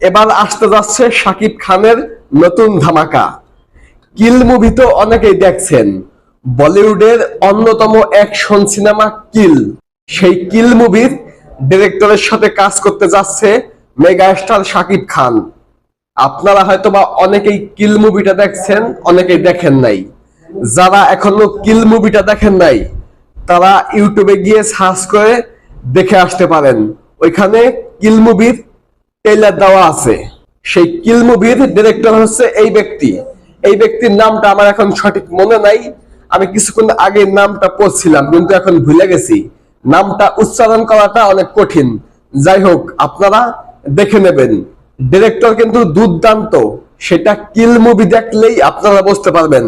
এবার আসতে যাচ্ছে শাকিব খানের নতুন ধামাকা। কিল মুভি তো অনেকেই দেখছেন। বলিউডের অন্যতম অ্যাকশন সিনেমা কিল। সেই কিল মুভির ডিরেক্টরের সাথে কাজ করতে যাচ্ছে মেগা স্টার শাকিব খান। আপনারা হয়তো বা অনেকেই কিল মুভিটা দেখছেন, অনেকেই দেখেন নাই। যারা এখনও কিল মুভিটা দেখেন নাই, তারা ইউটিউবে গিয়ে সার্চ করে দেখে আসতে পারেন। ওইখানে কিল মুভির ট্রেলার দেওয়া আছে। সেই কিল মুভির ডিরেক্টর হচ্ছে এই ব্যক্তি। এই ব্যক্তির নামটা আমার এখন সঠিক মনে নাই। আমি কিছুক্ষণ আগে নামটা পড়ছিলাম, কিন্তু এখন ভুলে গেছি। নামটা উচ্চারণ করাটা অনেক কঠিন। যাই হোক, আপনারা দেখে নেবেন। ডিরেক্টর কিন্তু দুর্দান্ত। সেটা কিল মুভি দেখলেই আপনারা বুঝতে পারবেন।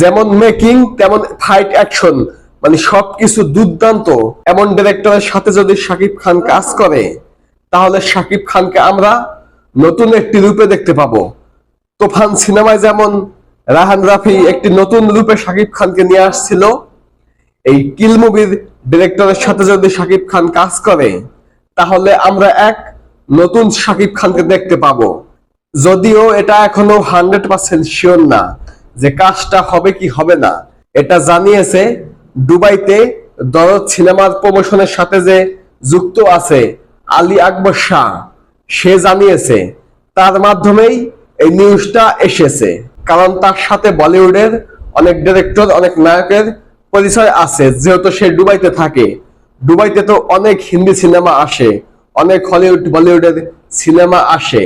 যেমন মেকিং তেমন ফাইট অ্যাকশন মানে সবকিছু দুর্দান্ত। এমন ডিরেক্টরের সাথে যদি শাকিব খান কাজ করে তাহলে শাকিব খানকে আমরা নতুন একটি রূপে দেখতে পাবো। তোফান সিনেমায় যেমন রাহান রাফি একটি নতুন রূপে শাকিব খানকে নিয়ে আসছিল, এই কিল মুভির ডিরেক্টরের সাথে যদি শাকিব খান কাজ করে, তাহলে আমরা এক নতুন শাকিব খানকে দেখতে পাবো। যদিও এটা এখনও হান্ড্রেড পার্সেন্ট শিওর না যে কাজটা হবে কি হবে না। এটা জানিয়েছে দুবাইতে দরদ সিনেমার প্রমোশনের সাথে যে যুক্ত আছে আলী আকবর শাহ, সে জানিয়েছে, তার মাধ্যমেই এই নিউজটা এসেছে। কারণ তার সাথে বলিউডের অনেক ডিরেক্টর অনেক নায়কের পরিচয় আছে, যেহেতু সে দুবাইতে থাকে। দুবাইতে তো অনেক হিন্দি সিনেমা আসে, অনেক হলিউড, বলিউডের সিনেমা আসে।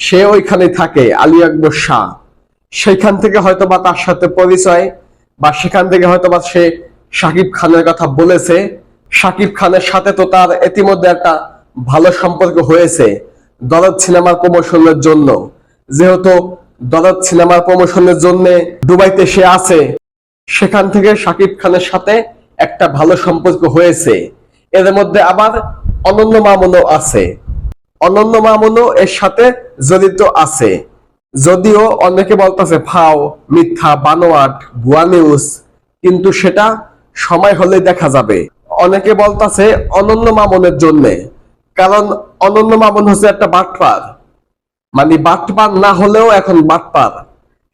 সে ওইখানে থাকে, আলী আকবর শাহ। সেখান থেকে হয়তো বা তার সাথে পরিচয়, বা সেখান থেকে হয়তো বা সে শাকিব খানের কথা বলেছে। শাকিব খানের সাথে তো তার ইতিমধ্যে একটা ভালো সম্পর্ক হয়েছে দরদ সিনেমার প্রমোশনের জন্য। যেহেতু দরদ সিনেমার প্রমোশনের জন্য দুবাইতে সে আছে, সেখান থেকে শাকিব খানের সাথে একটা ভালো সম্পর্ক হয়েছে। এর মধ্যে আবার অনন্য মামুনও আছে। অনন্য মামুনও এর সাথে জড়িত আছে। যদিও অনেকে বলতেছে ফাও মিথ্যা, বানোয়াট, ভুয়া নিউজ কিন্তু সেটা সময় হলে দেখা যাবে। অনেকে বলতাছে, অনন্য মামুনের জন্য। কারণ অনন্য মামুন হচ্ছে একটা বাটপার। মানে বাটপার না হলেও এখন বাটপার।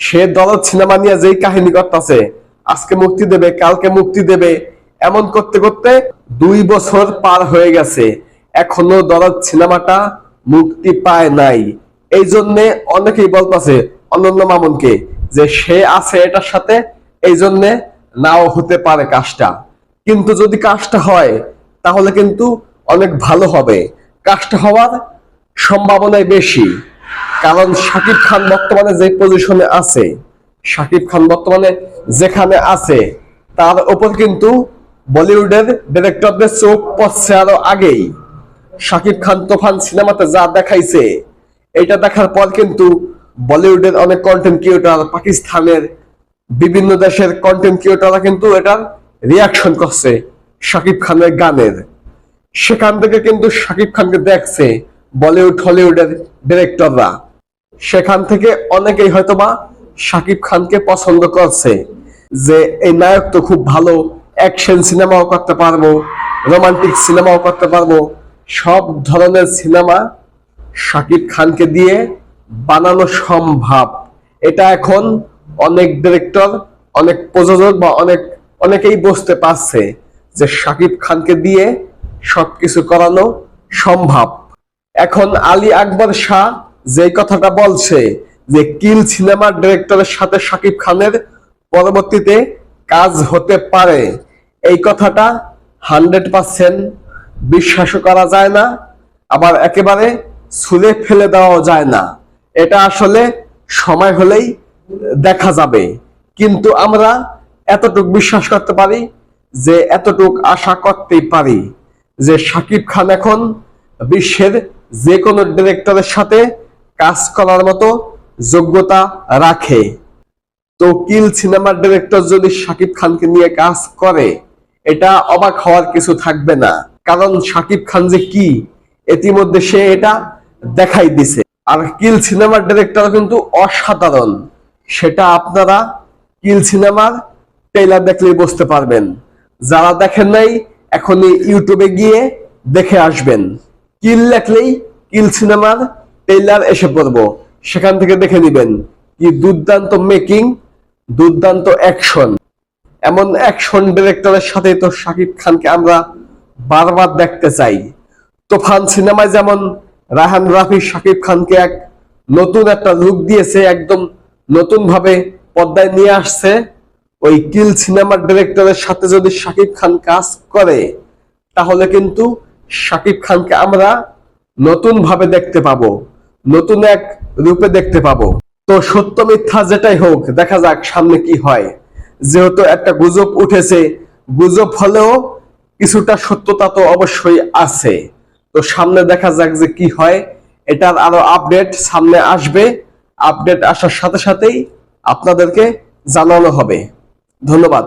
সে দরদ সিনেমা নিয়ে যেই কাহিনী করতেছে, আজকে মুক্তি দেবে, কালকে মুক্তি দেবে, এমন করতে করতে দুই বছর পার হয়ে গেছে। এখনও দরদ সিনেমাটা মুক্তি পায় নাই। এই জন্যে অনেকেই বলতেছে অনন্য মামুনকে যে সে আছে এটার সাথে এই জন্যে নাও হতে পারে কাজটা। কিন্তু যদি কাজটা হয়, তাহলে কিন্তু অনেক ভালো হবে। কাজটা হওয়ার সম্ভাবনাই বেশি। কারণ শাকিব খান বর্তমানে যে পজিশনে আছে, শাকিব খান বর্তমানে যেখানে আছে, তার উপর কিন্তু বলিউডের ডিরেক্টরদের চোখ পড়ছে আরও আগেই। শাকিব খান তোফান সিনেমাতে যা দেখাইছে, এটা দেখার পর কিন্তু বলিউডের অনেক কন্টেন্ট ক্রিয়েটর পাকিস্তানের বিভিন্ন দেশের কন্টেন্ট ক্রিয়েটররা কিন্তু এটার রিয়াকশন করছে শাকিব খানের গানের। সেখান থেকে কিন্তু শাকিব খানকে দেখছে বলিউড হলিউডের ডিরেক্টররা। সেখান থেকে অনেকেই হয়তোবা শাকিব খানকে পছন্দ করছে যে, এই নায়ক তো খুব ভালো, অ্যাকশন সিনেমাও করতে পারব, রোমান্টিক সিনেমাও করতে পারব। সব ধরনের সিনেমা শাকিব খানকে দিয়ে বানানো সম্ভব। এটা এখন অনেক ডিরেক্টর, অনেক প্রযোজক বা অনেক, অনেকেই বুঝতে পারছে যে শাকিব খানকে দিয়ে সবকিছু করানো সম্ভব। এখন আলী আকবর শাহ যে কথাটা বলছে যে, কিল সিনেমার ডিরেক্টরের সাথে শাকিব খানের পরবর্তীতে কাজ হতে পারে। এই কথাটা হান্ড্রেড পার্সেন্ট বিশ্বাসও করা যায় না, আবার একেবারে ছুলে ফেলে দেওয়া যায় না। এটা আসলে সময় হলেই দেখা যাবে। কিন্তু আমরা এতটুক বিশ্বাস করতে পারি যে, এতটুক আশা করতেই পারি। যে শাকিব খান এখন বিশ্বের যে কোনো ডিরেক্টরের সাথে কাজ করার মতো যোগ্যতা রাখে। তো কিল সিনেমার ডিরেক্টর যদি শাকিব খানকে নিয়ে কাজ করে, এটা অবাক হওয়ার কিছু থাকবে না। কারণ শাকিব খান যে কি, ইতিমধ্যে সে এটা দেখাই দিছে। আর কিল সিনেমার ডিরেক্টর কিন্তু অসাধারণ। সেটা আপনারা কিল সিনেমার ট্রেলার দেখলেই বুঝতে পারবেন। যারা দেখেন নাই এখনই ইউটিউবে গিয়ে দেখে আসবেন। কিল লেখলেই কিল সিনেমার টেইলার এসে পড়ব। সেখান থেকে দেখে নিবেন কি দুর্দান্ত মেকিং দুর্দান্ত অ্যাকশন এমন অ্যাকশন ডিরেক্টরের সাথে তো শাকিব খানকে আমরা বারবার দেখতে চাই। তোফান সিনেমায় যেমন রাহান রাফি শাকিব খানকে এক নতুন একটা লুক দিয়েছে, একদম নতুন ভাবে পর্দায় নিয়ে আসছে ওই কিল সিনেমার ডিরেক্টরের সাথে যদি শাকিব খান কাজ করে, তাহলে কিন্তু শাকিব খানকে আমরা নতুন ভাবে দেখতে পাবো, নতুন এক রূপে দেখতে পাবো। তো সত্য মিথ্যা যেটাই হোক, দেখা যাক সামনে কি হয়। যেহেতু একটা গুজব উঠেছে, গুজব হলেও কিছুটা সত্যতা তো অবশ্যই আছে। তো সামনে দেখা যাক যে কি হয়, এটার আরও আপডেট সামনে আসবে। আপডেট আসার সাথে সাথেই আপনাদেরকে জানানো হবে। ধন্যবাদ।